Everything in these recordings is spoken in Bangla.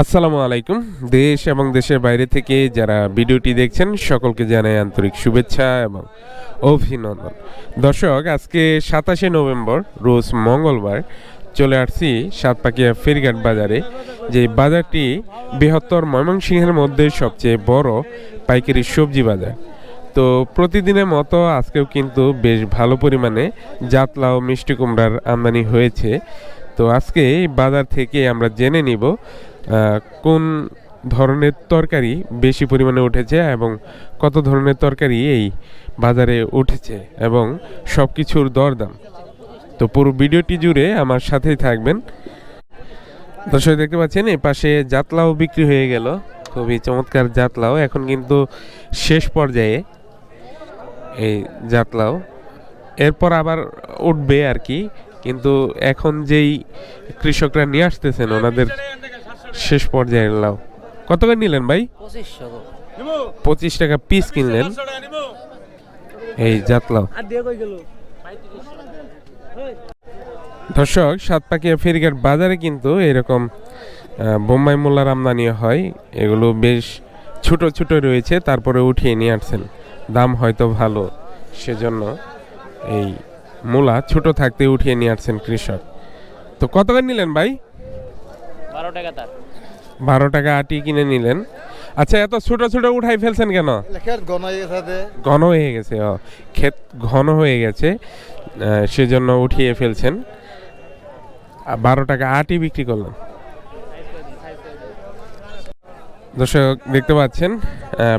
আসসালামু আলাইকুম। দেশ এবং দেশের বাইরে থেকে যারা ভিডিওটি দেখছেন, সকলকে জানাই আন্তরিক শুভেচ্ছা এবং অভিনন্দন। দর্শক, আজকে সাতাশে নভেম্বর, রোজ মঙ্গলবার চলে আসছি সাতপাকিয়া ফেরিঘাট বাজারে, যে বাজারটি বৃহত্তর ময়মনসিংহের মধ্যে সবচেয়ে বড় পাইকারি সবজি বাজার। তো প্রতিদিনের মতো আজকেও কিন্তু বেশ ভালো পরিমাণে জাতলা ও মিষ্টি কুমড়ার আমদানি হয়েছে। তো আজকে বাজার থেকে আমরা জেনে নিব কোন ধরনের তরকারি বেশি পরিমাণে উঠেছে এবং কত ধরনের তরকারি এই বাজারে উঠেছে এবং সব কিছুর দরদাম? তো পুরো ভিডিওটি জুড়ে আমার সাথেই থাকবেন। দর্শক, দেখতে পাচ্ছেন এই পাশে জাতলাও বিক্রি হয়ে গেল। খুবই চমৎকার জাতলাও। এখন কিন্তু শেষ পর্যায়ে এই জাতলাও। এরপর আবার উঠবে আর কি। কিন্তু এখন যেই কৃষকরা নিয়ে আসতেছেন, ওনাদের শেষ পর্যায়ে লাউ কত করে নিলেন ভাই? পঁচিশ টাকা পিস কিনলেন। এই জাতলাও। আর দিয়ে কই গেল? দর্শক সাতপাকিয়া ফেরিঘাট বাজারে কিন্তু এরকম বোম্বাই মোল্লার আমদানি হয়। এগুলো বেশ ছোট ছোট রয়েছে তারপরে উঠিয়ে নিয়ে আসছেন। দাম হয়তো ভালো সেজন্য এই মূলা ছোট থাকতে উঠিয়ে নিয়ে আসছেন কৃষক। তো কত করে নিলেন ভাই? বারো টাকা তার। বারো টাকা আটি কিনে নিলেন। আচ্ছা এত ছোট ছোট উঠাই ফেলছেন কেন? হয়ে গেছে। ঘন হয়ে গেছে ও। ক্ষেত ঘন হয়ে গেছে সেজন্য উঠিয়ে ফেলছেন। বারো টাকা আটি বিক্রি করলেন। দর্শক দেখতে পাচ্ছেন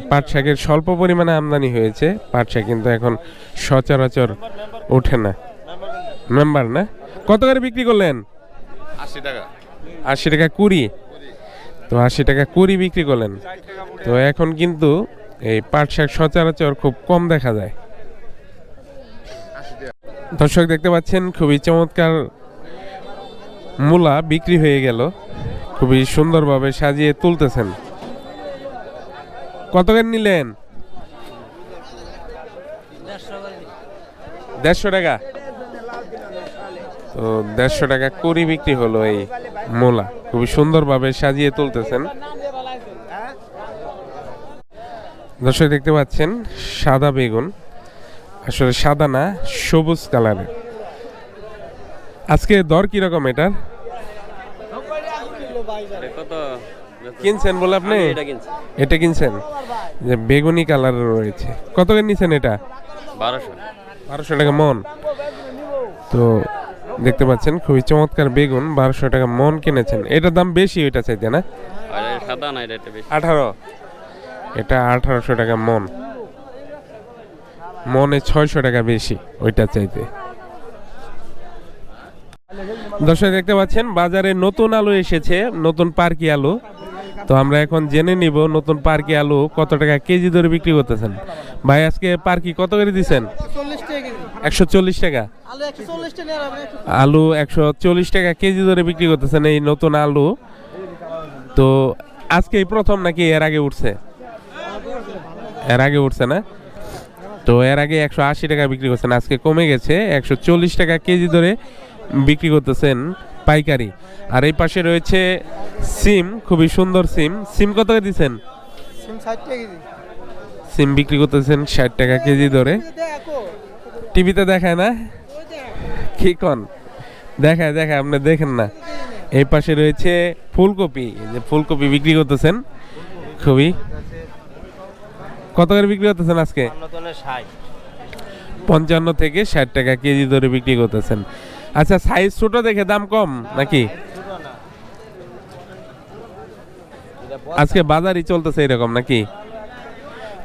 পাট শাকের স্বল্প পরিমাণে আমদানি হয়েছে। পাট শাক কিন্তু এখন সচরাচর ওঠে না। মেম্বার না? কত করে বিক্রি করলেন? আশি টাকা। আশি টাকা কুড়ি? তো আশি টাকা কুড়ি বিক্রি করলেন। তো এখন কিন্তু এই পাট শাক সচরাচর খুব কম দেখা যায়। দর্শক দেখতে পাচ্ছেন, খুবই চমৎকার মূলা বিক্রি হয়ে গেল। খুবই সুন্দরভাবে সাজিয়ে তুলতেছেন। কত করে নিলেন? দেড়শো টাকা। তো দেড়শো টাকা কুড়ি বিক্রি হলো এই মূলা খুবই সুন্দরভাবে সাজিয়ে তুলতেছেন। দর্শক দেখতে পাচ্ছেন সাদা বেগুন আসলে সাদা না সবুজ কালারের। আজকে দর কীরকম এটার? কত কিনছেন বলে আপনি? এটা কিনছি। এটা কিনছেন? যে বেগুনি কালার রয়েছে। কত নিছেন এটা? বারোশো। বারোশো টাকা মন। তো দেখতে পাচ্ছেন খুবই চমৎকার বেগুন বারোশো টাকা মন কিনেছেন। এটার দাম বেশি ওইটা চাইতে না? আঠারো। এটা আঠারোশো টাকা মন। মনে ছয়শো টাকা বেশি ওইটা চাইতে। দর্শক দেখতে পাচ্ছেন বাজারে নতুন আলু এসেছে নতুন পার্কি আলু। তো আমরা এখন জেনে নিব নতুন পার্কি আলু কত টাকা কেজি ধরে বিক্রি করতেছেন। ভাই আজকে পার্কি কত করে দিচ্ছেন একশো চল্লিশ টাকা। আলু একশো চল্লিশ টাকা কেজি ধরে বিক্রি করতেছেন এই নতুন আলু। তো আজকে এই প্রথম নাকি এর আগে উঠছে? এর আগে উঠছে না? তো এর আগে একশো আশি টাকা বিক্রি করছেন আজকে কমে গেছে একশো চল্লিশ টাকা কেজি ধরে বিক্রি করতেছেন পাইকারি। আর এই পাশে রয়েছে সিম খুবই সুন্দর সিম। সিম কত দিচ্ছেন সিম বিক্রি করতেছেন ষাট টাকা কেজি ধরে। টিভিতে দেখায় না? কি কন? দেখায় দেখায়, আপনি দেখেন না। এই পাশে রয়েছে ফুলকপি যে ফুলকপি বিক্রি করতেছেন খুবই। কত করে বিক্রি করতেছেন আজকে? পঞ্চান্ন থেকে ষাট টাকা কেজি ধরে বিক্রি করতেছেন। আচ্ছা সাইজ ছোট দেখে দাম কম নাকি? আজকে বাজারই চলতেছে এরকম নাকি?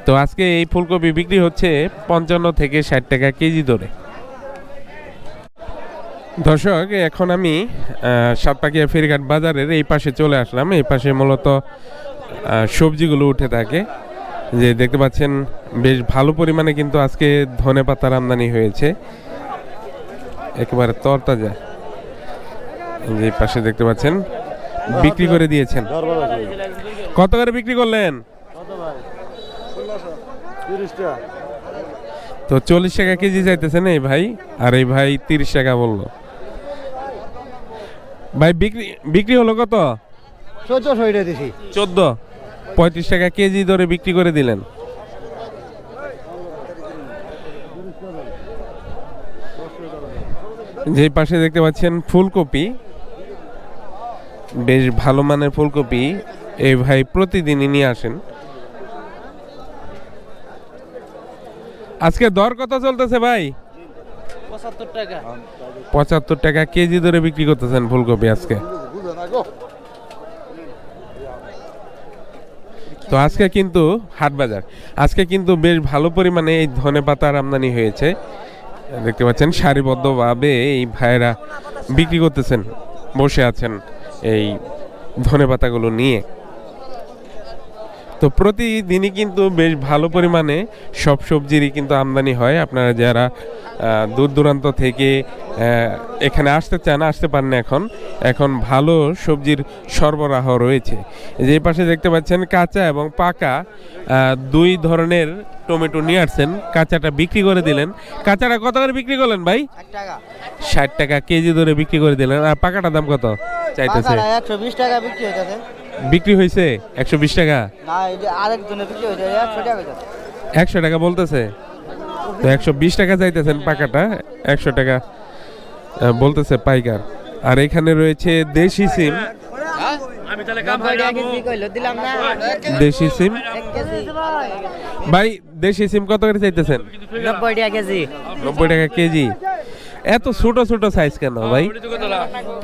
তো আজকে এই ফুলকপি বিক্রি হচ্ছে পঞ্চান্ন থেকে ষাট টাকা কেজি ধরে দর্শক, এখন আমি সাতপাকিয়া ফেরিঘাট বাজারের এই পাশে চলে আসলাম। এই পাশে মূলত সবজিগুলো উঠে থাকে। যে দেখতে পাচ্ছেন, বেশ ভালো পরিমাণে কিন্তু আজকে ধনে পাতার আমদানি হয়েছে। একেবারে তরতাজা। যে পাশে দেখতে পাচ্ছেন, বিক্রি করে দিয়েছেন। কত করে বিক্রি করলেন? তো চল্লিশ টাকা কেজি চাইতেছেন এই ভাই? আর এই ভাই তিরিশ টাকা বলল। ভাই বিক্রি বিক্রি হলো কত? চোদ্দশো এটা দিছি। চোদ্দ। পঁয়ত্রিশ টাকা কেজি ধরে বিক্রি করে দিলেন। যে পাশে দেখতে পাচ্ছেন ফুলকপি। বেশ ভালো মানের ফুলকপি। এই ভাই প্রতিদিনই নিয়ে আসেন। আজকে দর কত চলতেছে ভাই? পঁচাত্তর টাকা। পঁচাত্তর টাকা কেজি ধরে বিক্রি করতেছেন ফুলকপি আজকে। তো আজকে কিন্তু হাট বাজার। আজকে কিন্তু বেশ ভালো পরিমাণে এই ধনে পাতার আমদানি হয়েছে। দেখতে পাচ্ছেন সারিবদ্ধভাবে এই ভাইয়েরা বিক্রি করতেছেন বসে আছেন এই ধনে পাতাগুলো নিয়ে। তো প্রতিদিনই কিন্তু বেশ ভালো পরিমাণে সব সবজিরই কিন্তু আমদানি হয়। আপনারা যারা দূর দূরান্ত থেকে এখানে আসতে চান আসতে পারেন এখন। এখন ভালো সবজির সরবরাহ রয়েছে। যে পাশে দেখতে পাচ্ছেন কাঁচা এবং পাকা দুই ধরনের টমেটো নিয়ে আসছেন। কাঁচাটা বিক্রি করে দিলেন। কাঁচাটা কত করে বিক্রি করলেন ভাই? ষাট টাকা। কেজি ধরে বিক্রি করে দিলেন। আর পাকাটার দাম কত? চাইতেছে। একশো বিশ টাকা বিক্রি হইতেছে। বিক্রি হয়েছে একশো বিশ টাকা? না এই যে আরেকজনের বিক্রি হইতে একশো টাকা বলতেছে। তো একশো বিশ টাকা চাইতেছেন পাকাটা একশো টাকা বলতেছে পাইকার। আর এখানে রয়েছে দেশি সিম। দেশি সিম? ভাই দেশি সিম কত করে চাইতেছেন? নব্বই টাকা কেজি। নব্বই টাকা কেজি। এত ছোট ছোট সাইজ কেন ভাই?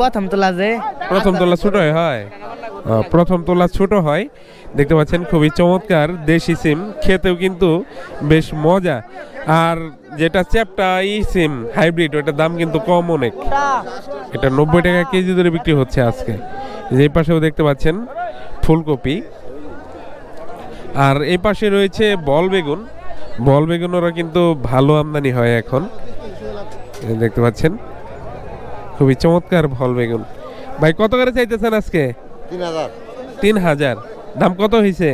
প্রথম তোলা। যে। প্রথম তোলা ছোট হয় হয়। প্রথম তোলা ছোট হয়। দেখতে পাচ্ছেন, খুবই চমৎকার। দেশি সিম, খেতেও কিন্তু বেশ মজা। আর যেটা চ্যাপটা, ই সিম, হাইব্রিড, ওটার দাম কিন্তু কম অনেক। এটা নব্বই টাকা কেজি ধরে বিক্রি হচ্ছে আজকে। যে পাশেও দেখতে পাচ্ছেন, ফুলকপি। আর এই পাশে রয়েছে বল বেগুন। বল বেগুনেরও কিন্তু ভালো আমদানি হয় এখন। দেখতে পাচ্ছেন, খুবই চমৎকার ফল বেগুন। ভাই, কত করে চাইতেছেন আজকে? তিন হাজার। তিন হাজার। দাম কত হয়েছে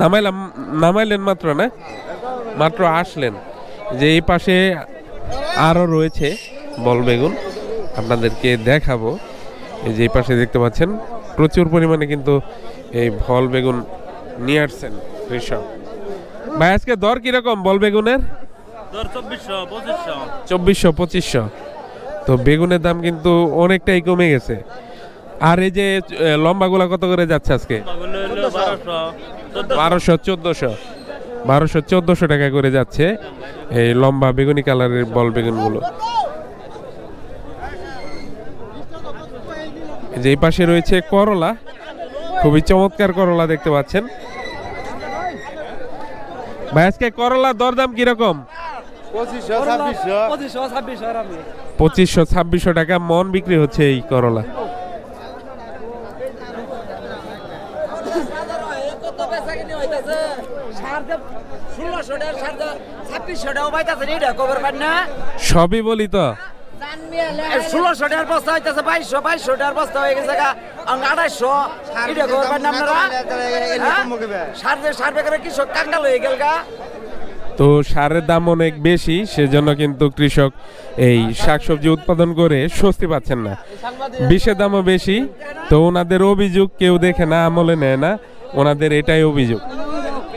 নামাইলাম নামাইলেন মাত্র না? মাত্র আসলেন। যে এই পাশে আরও রয়েছে বল বেগুন। আপনাদেরকে দেখাবো। এই যে এই পাশে দেখতে পাচ্ছেন প্রচুর পরিমাণে কিন্তু এই ফল বেগুন নিয়ে আসছেন কৃষক। ভাই আজকে দর কীরকম বল বেগুনের? চব্বিশশো পঁচিশশো। তো বেগুনের দাম কিন্তু অনেকটাই কমে গেছে। আর এই যে লম্বাগুলা কত করে যাচ্ছে আজকে? বারোশো চোদ্দশো। বারোশো চোদ্দশো টাকা করে যাচ্ছে এই লম্বা বেগুনি কালারের বল বেগুনগুলো। এই যে এই পাশে রয়েছে করলা খুবই চমৎকার করলা দেখতে পাচ্ছেন। ভাই আজকে করলা দরদাম কীরকম? পঁচিশশো ছাব্বিশশো। ছাব্বিশশো টাকা মন সবই বলি তো ষোলোশো টাকার বস্তা হইতেছে বাইশশো বাইশশো টাকার বস্তা হয়ে গেছে আড়াইশো এটা খবর পান না আপনারা হ্যাঁ? সার সার বেকারে কৃষক কাঙ্গাল হয়ে গেল গা তো সারের দাম অনেক বেশি সেজন্য কিন্তু কৃষক এই শাকসবজি উৎপাদন করে স্বস্তি পাচ্ছেন না বিষের দামও বেশি তো ওনাদের অভিযোগ কেউ দেখে না আমলে নেয় না ওনাদের এটাই অভিযোগ।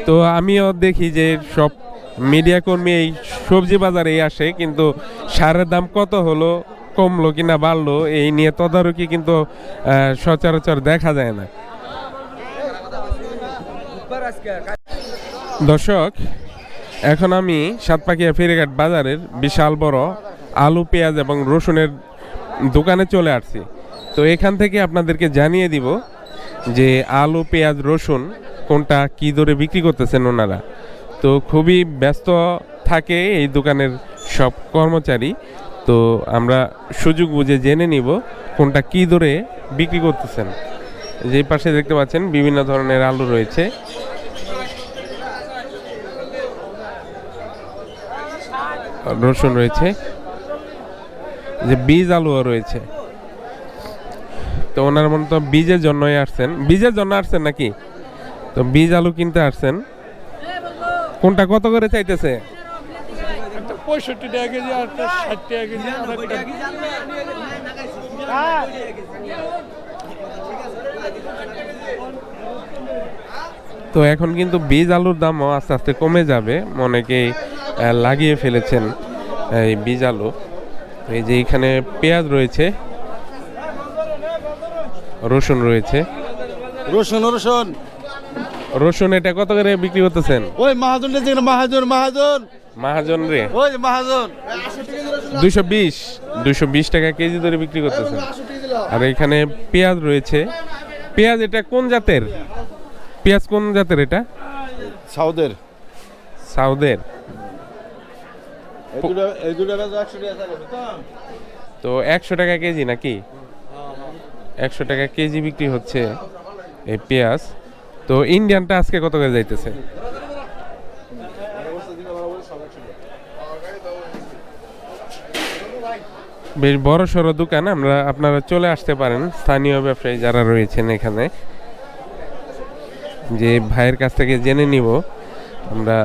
তো আমিও দেখি যে সব মিডিয়া কর্মী এই সবজি বাজারে আসে, কিন্তু সারের দাম কত হলো, কমলো কিনা, বাড়লো, এই নিয়ে তদারকি কিন্তু সচরাচর দেখা যায় না। দর্শক, এখন আমি সাতপাকিয়া ফেরিঘাট বাজারের বিশাল বড় আলু, পেঁয়াজ এবং রসুনের দোকানে চলে আসছি। তো এখান থেকে আপনাদেরকে জানিয়ে দিব যে আলু, পেঁয়াজ, রসুন কোনটা কী দরে বিক্রি করতেছেন ওনারা? তো খুবই ব্যস্ত থাকে এই দোকানের সব কর্মচারী। তো আমরা সুযোগ বুঝে জেনে নিব কোনটা কী দরে বিক্রি করতেছেন। যে পাশে দেখতে পাচ্ছেন বিভিন্ন ধরনের আলু রয়েছে। রসুন রয়েছে। যে বীজ আলুও রয়েছে। তো ওনার মনে তো বীজের জন্যই আসছেন। বীজের জন্য আসছেন নাকি? তো বীজ আলু কিনতে আসছেন। কোনটা কত করে চাইতেছে? তো এখন কিন্তু বীজ আলুর দামও আস্তে আস্তে কমে যাবে। অনেকেই লাগিয়ে ফেলেছেন এই বীজ আলু। এই যে এখানে পেঁয়াজ রয়েছে। রসুন রয়েছে। রসুন রসুন। রসুন এটা কত করে বিক্রি করতেছেন? ওই মাহাজন মাহাজন মাহাজন। মহাজন রে? ওই মাহাজন। দুশো বিশ দুশো বিশ টাকা কেজি ধরে বিক্রি করতেছেন। আর এখানে পেঁয়াজ রয়েছে। পেঁয়াজ এটা কোন জাতের? পেঁয়াজ কোন জাতের এটা? সাউদের। সাউদের? তো একশো টাকা কেজি নাকি? একশো টাকা কেজি বিক্রি হচ্ছে এই পেঁয়াজ। তো ইন্ডিয়ানটা আজকে কত করে যাইতেছে? বেশ বড় সড়ো দোকান আমরা আপনারা চলে আসতে পারেন। স্থানীয় ব্যবসায়ী যারা রয়েছেন এখানে যে ভাইয়ের কাছ থেকে জেনে নিব আমরা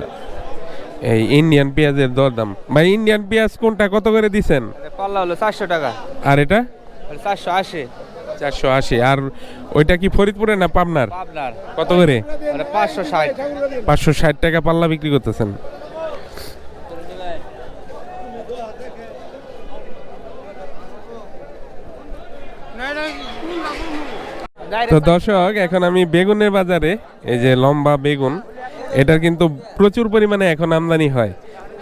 এই ইন্ডিয়ান পেঁয়াজের দরদাম। ভাই ইন্ডিয়ান পেঁয়াজ কোনটা কত করে দিছেন? পাল্লা হলো চারশো টাকা। আর এটা? চারশো আশি। চারশো আশি। আর ওইটা কি ফরিদপুরে না পাবনার? কত করে? মানে পাঁচশো ষাট। পাঁচশো ষাট টাকা পাল্লা বিক্রি করতেছেন। তো দর্শক এখন আমি বেগুনের বাজারে এই যে লম্বা বেগুন এটার কিন্তু প্রচুর পরিমাণে এখন আমদানি হয়।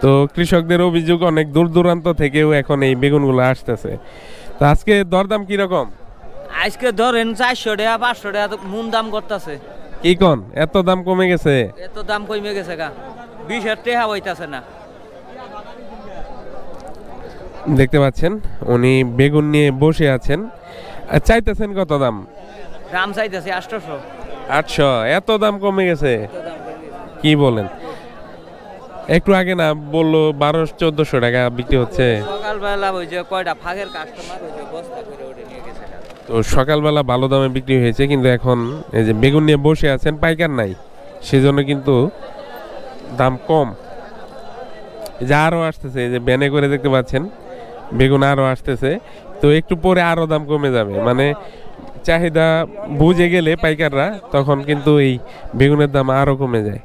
তো কৃষকদের অভিযোগ অনেক দূর দূরান্ত থেকেও এখন এই বেগুনগুলো আসতেছে। তো আজকে দরদাম কীরকম? আজকে ধরেন চারশো টাকা পাঁচশো টাকা মন দাম করতেছে। কি কন? এত দাম কমে গেছে? এত দাম কমে গেছে গা। বিশ হাজার টাকা হইতাছে না। দেখতে পাচ্ছেন উনি বেগুন নিয়ে বসে আছেন। আর চাইতেছেন কত দাম? দাম চাইতেছে আটশোশো। আটশো। এত দাম কমে গেছে। কি বলেন? একটু আগে না বলল বারো চোদ্দশো টাকা বিক্রি হচ্ছে। সকালবেলা ওই যে কয়টা ফাঁকের কাস্টমার ওই যে বস্তা করে ওটা নিয়ে গেছে তো সকালবেলা ভালো দামে বিক্রি হয়েছে কিন্তু এখন এই যে বেগুন নিয়ে বসে আছেন পাইকার নাই। সেজন্য কিন্তু দাম কম। যে আরও আসতেছে এই যে ব্যানে করে দেখতে পাচ্ছেন বেগুন আরও আসতেছে। তো একটু পরে আরও দাম কমে যাবে। মানে চাহিদা বুঝে গেলে পাইকাররা তখন কিন্তু এই বেগুনের দাম আরও কমে যায়।